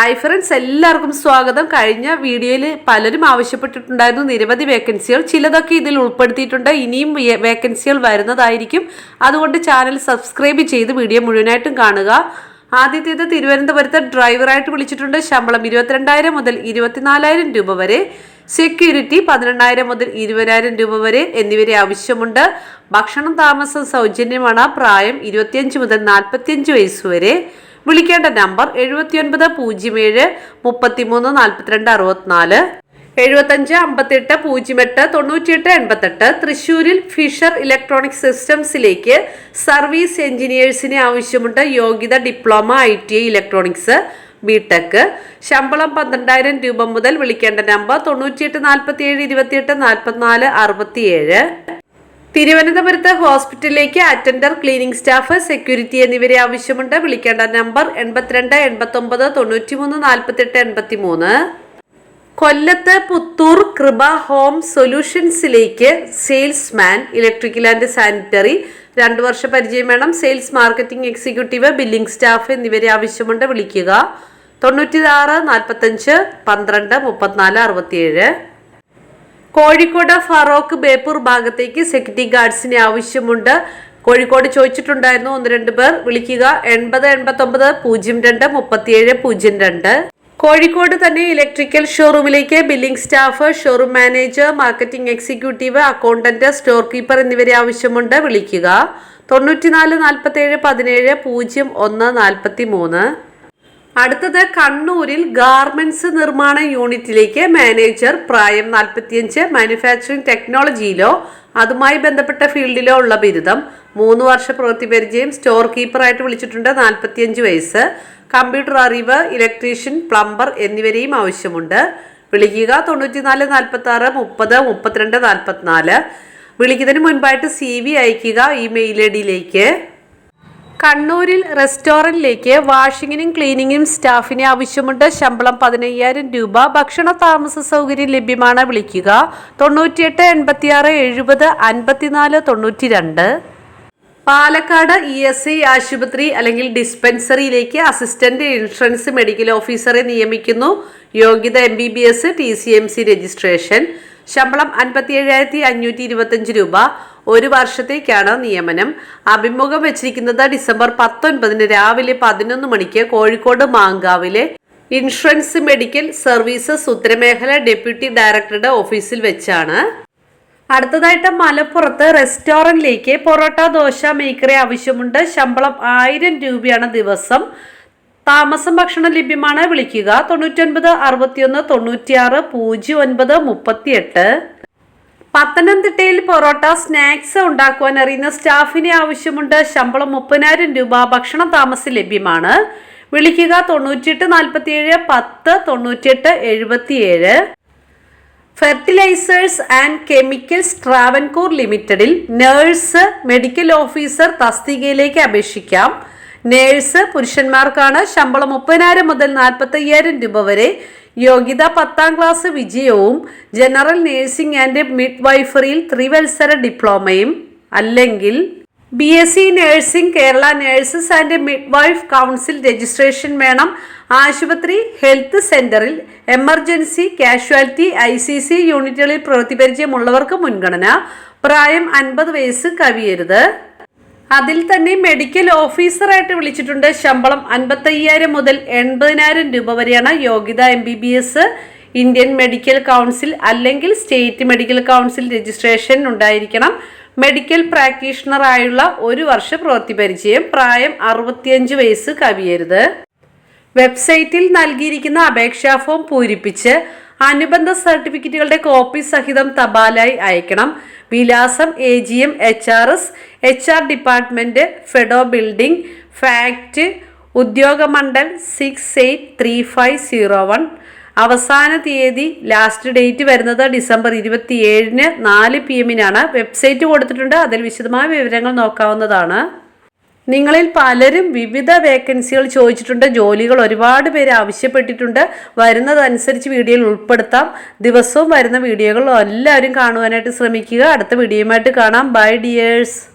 Hi friends എല്ലാവർക്കും സ്വാഗതം. കഴിഞ്ഞ വീഡിയോയിൽ പലരും ആവശ്യപ്പെട്ടിട്ടുണ്ടായിരുന്നു നിരവധി വേക്കൻസികൾ. ചിലതൊക്കെ ഇതിൽ ഉൾപ്പെടുത്തിയിട്ടുണ്ട്. ഇനിയും വേക്കൻസികൾ വരുന്നതായിരിക്കും. അതുകൊണ്ട് ചാനൽ സബ്സ്ക്രൈബ് ചെയ്ത് വീഡിയോ മുഴുവനായിട്ടും കാണുക. ആദ്യത്തേത് തിരുവനന്തപുരത്ത് ഡ്രൈവറായിട്ട് വിളിച്ചിട്ടുണ്ട്. ശമ്പളം ഇരുപത്തിരണ്ടായിരം മുതൽ ഇരുപത്തിനാലായിരം രൂപ വരെ. സെക്യൂരിറ്റി പതിനെണ്ണായിരം മുതൽ ഇരുപതിനായിരം രൂപ വരെ എന്നിവരെ ആവശ്യമുണ്ട്. ഭക്ഷണം താമസം സൗജന്യമാണ്. പ്രായം ഇരുപത്തിയഞ്ച് മുതൽ നാൽപ്പത്തിയഞ്ച് വയസ്സ് വരെ. വിളിക്കേണ്ട നമ്പർ എഴുപത്തിയൊൻപത് പൂജ്യം ഏഴ് മുപ്പത്തിമൂന്ന് നാൽപ്പത്തിരണ്ട് അറുപത്തിനാല്. എഴുപത്തഞ്ച് അമ്പത്തെട്ട് പൂജ്യം എട്ട് തൊണ്ണൂറ്റിയെട്ട് എൺപത്തെട്ട് തൃശ്ശൂരിൽ ഫിഷർ ഇലക്ട്രോണിക് സിസ്റ്റംസിലേക്ക് സർവീസ് എഞ്ചിനീയേഴ്സിനെ ആവശ്യമുണ്ട് യോഗ്യത diploma I T I electronics BTech. ശമ്പളം പന്ത്രണ്ടായിരം രൂപ മുതൽ വിളിക്കേണ്ട നമ്പർ തൊണ്ണൂറ്റിയെട്ട് നാൽപ്പത്തിയേഴ് ഇരുപത്തിയെട്ട് നാൽപ്പത്തിനാല് അറുപത്തിയേഴ്. തിരുവനന്തപുരത്ത് ഹോസ്പിറ്റലിലേക്ക് അറ്റൻഡർ ക്ലീനിംഗ് സ്റ്റാഫ് സെക്യൂരിറ്റി എന്നിവരെ ആവശ്യമുണ്ട്. വിളിക്കേണ്ട നമ്പർ എൺപത്തിരണ്ട് എൺപത്തൊമ്പത് തൊണ്ണൂറ്റിമൂന്ന് നാൽപ്പത്തെട്ട് എൺപത്തിമൂന്ന്. കൊല്ലത്ത് പുത്തൂർ കൃപ ഹോം സൊല്യൂഷൻസിലേക്ക് സെയിൽസ്മാൻ ഇലക്ട്രിക്കൽ ആൻഡ് സാനിറ്ററി രണ്ടു വർഷ പരിചയം വേണം. Sales marketing executive billing staff എന്നിവരെ ആവശ്യമുണ്ട്. വിളിക്കുക തൊണ്ണൂറ്റി ആറ് നാൽപ്പത്തഞ്ച് പന്ത്രണ്ട് മുപ്പത്തിനാല് അറുപത്തിയേഴ്. കോഴിക്കോട് ഫറോക്ക് ബേപ്പൂർ ഭാഗത്തേക്ക് സെക്യൂരിറ്റി ഗാർഡ്സിനെ ആവശ്യമുണ്ട്. കോഴിക്കോട് ചോദിച്ചിട്ടുണ്ടായിരുന്നു ഒന്ന് രണ്ട് പേർ വിളിക്കുക. എൺപത് എൺപത്തൊമ്പത് പൂജ്യം രണ്ട് മുപ്പത്തിയേഴ് പൂജ്യം രണ്ട്. കോഴിക്കോട് തന്നെ electrical ഷോറൂമിലേക്ക് billing staff showroom manager marketing executive accountant store keeper എന്നിവരെ ആവശ്യമുണ്ട്. വിളിക്കുക. തൊണ്ണൂറ്റിനാല് നാൽപ്പത്തേഴ് പതിനേഴ് പൂജ്യം ഒന്ന് നാൽപ്പത്തി മൂന്ന് അടുത്തത് കണ്ണൂരിൽ ഗാർമെന്റ്സ് നിർമ്മാണ യൂണിറ്റിലേക്ക് മാനേജർ പ്രായം നാൽപ്പത്തിയഞ്ച് മാനുഫാക്ചറിംഗ് ടെക്നോളജിയിലോ അതുമായി ബന്ധപ്പെട്ട ഫീൽഡിലോ ഉള്ള ബിരുദം. മൂന്ന് വർഷ പ്രവൃത്തി പരിചയം സ്റ്റോർ കീപ്പറായിട്ട് വിളിച്ചിട്ടുണ്ട് നാൽപ്പത്തിയഞ്ച് വയസ്സ്. കമ്പ്യൂട്ടർ അറിവ് ഇലക്ട്രീഷ്യൻ പ്ലംബർ എന്നിവരെയും ആവശ്യമുണ്ട്. വിളിക്കുക തൊണ്ണൂറ്റിനാല് നാൽപ്പത്തി ആറ് മുപ്പത് മുപ്പത്തിരണ്ട് നാൽപ്പത്തിനാല് വിളിക്കുന്നതിന് മുൻപായിട്ട് സി വി അയക്കുക ഇമെയിൽ മെയിൽ ഐ ഡിയിലേക്ക്. കണ്ണൂരിൽ റെസ്റ്റോറന്റിലേക്ക് വാഷിങ്ങിനും ക്ലീനിങ്ങിനും സ്റ്റാഫിനെ ആവശ്യമുണ്ട്. ശമ്പളം പതിനയ്യായിരം രൂപ. ഭക്ഷണ താമസ സൗകര്യം ലഭ്യമാണ്. വിളിക്കുക. തൊണ്ണൂറ്റിയെട്ട് എൺപത്തിയാറ് എഴുപത് അൻപത്തിനാല് തൊണ്ണൂറ്റി രണ്ട് പാലക്കാട് ഇ എസ് ഐ ആശുപത്രി അല്ലെങ്കിൽ ഡിസ്പെൻസറിയിലേക്ക് അസിസ്റ്റന്റ് ഇൻഷുറൻസ് മെഡിക്കൽ ഓഫീസറെ നിയമിക്കുന്നു. യോഗ്യത M B B S T C M C registration. ശമ്പളം അൻപത്തി ഏഴായിരത്തി അഞ്ഞൂറ്റി ഇരുപത്തഞ്ച് രൂപ. ഒരു വർഷത്തേക്കാണ് നിയമനം. അഭിമുഖം വെച്ചിരിക്കുന്നത് ഡിസംബർ പത്തൊൻപതിന് രാവിലെ പതിനൊന്ന് മണിക്ക് കോഴിക്കോട് മാങ്കാവിലെ ഇൻഷുറൻസ് മെഡിക്കൽ സർവീസസ് ഉത്തരമേഖല ഡെപ്യൂട്ടി ഡയറക്ടറുടെ ഓഫീസിൽ വെച്ചാണ്. അടുത്തതായിട്ട് മലപ്പുറത്ത് റെസ്റ്റോറന്റിലേക്ക് പൊറോട്ട ദോശ മേക്കറി ആവശ്യമുണ്ട്. ശമ്പളം ആയിരം രൂപയാണ് ദിവസം. താമസം ഭക്ഷണം ലഭ്യമാണ്. വിളിക്കുക തൊണ്ണൂറ്റൊൻപത് അറുപത്തിയൊന്ന് തൊണ്ണൂറ്റിയാറ് പൂജ്യം ഒൻപത് മുപ്പത്തിയെട്ട്. പത്തനംതിട്ടയിൽ പൊറോട്ട സ്നാക്സ് ഉണ്ടാക്കുവാൻ അറിയുന്ന സ്റ്റാഫിനെ ആവശ്യമുണ്ട്. ശമ്പളം മുപ്പതിനായിരം രൂപ ഭക്ഷണ താമസം ലഭ്യമാണ്. വിളിക്കുക തൊണ്ണൂറ്റിയെട്ട് നാൽപ്പത്തിയേഴ് പത്ത് തൊണ്ണൂറ്റിയെട്ട് എഴുപത്തിയേഴ്. ഫെർട്ടിലൈസേഴ്സ് ആൻഡ് കെമിക്കൽസ് ട്രാവൻകൂർ ലിമിറ്റഡിൽ നേഴ്സ് മെഡിക്കൽ ഓഫീസർ തസ്തികയിലേക്ക് അപേക്ഷിക്കാം. നേഴ്സ് പുരുഷന്മാർക്കാണ് ശമ്പളം മുപ്പതിനായിരം മുതൽ നാൽപ്പത്തയ്യായിരം രൂപ വരെ യോഗ്യത പത്താം ക്ലാസ് വിജയവും ജനറൽ നേഴ്സിംഗ് ആൻഡ് മിഡ് വൈഫറിയിൽ ത്രിവത്സര ഡിപ്ലോമയും അല്ലെങ്കിൽ B S C nursing Kerala nurses and midwife council registration വേണം. ആശുപത്രി ഹെൽത്ത് സെന്ററിൽ emergency casualty I C C യൂണിറ്റുകളിൽ പ്രവൃത്തി പരിചയമുള്ളവർക്ക് മുൻഗണന. പ്രായം അൻപത് വയസ്സ് കവിയരുത്. അതിൽ തന്നെ മെഡിക്കൽ ഓഫീസറായിട്ട് വിളിച്ചിട്ടുണ്ട്. ശമ്പളം അൻപത്തയ്യായിരം മുതൽ എൺപതിനായിരം രൂപ വരെയാണ് യോഗ്യത M B B S Indian medical council അല്ലെങ്കിൽ സ്റ്റേറ്റ് മെഡിക്കൽ കൗൺസിൽ രജിസ്ട്രേഷൻ ഉണ്ടായിരിക്കണം. മെഡിക്കൽ പ്രാക്ടീഷണർ ആയുള്ള ഒരു വർഷ പ്രവൃത്തി പരിചയം പ്രായം അറുപത്തിയഞ്ച് വയസ്സ് കവിയരുത്. വെബ്സൈറ്റിൽ നൽകിയിരിക്കുന്ന അപേക്ഷാ ഫോം പൂരിപ്പിച്ച് അനുബന്ധ സർട്ടിഫിക്കറ്റുകളുടെ കോപ്പി സഹിതം തപാലായി അയക്കണം. വിലാസം A G M H R S H R department FEDO building FACT Udyogamandal six eight three five zero one അവസാന തീയതി ലാസ്റ്റ് ഡേറ്റ് വരുന്നത് ഡിസംബർ ഇരുപത്തി ഏഴിന് നാല് പി എമ്മിനാണ് വെബ്സൈറ്റ് കൊടുത്തിട്ടുണ്ട്. അതിൽ വിശദമായ വിവരങ്ങൾ നോക്കാവുന്നതാണ്. നിങ്ങളിൽ പലരും വിവിധ വേക്കൻസികൾ ചോദിച്ചിട്ടുണ്ട്. ജോലികൾ ഒരുപാട് പേര് ആവശ്യപ്പെട്ടിട്ടുണ്ട്. വരുന്നതനുസരിച്ച് വീഡിയോയിൽ ഉൾപ്പെടുത്താം. ദിവസവും വരുന്ന വീഡിയോകൾ എല്ലാവരും കാണുവാനായിട്ട് ശ്രമിക്കുക. അടുത്ത വീഡിയോയുമായിട്ട് കാണാം. By dears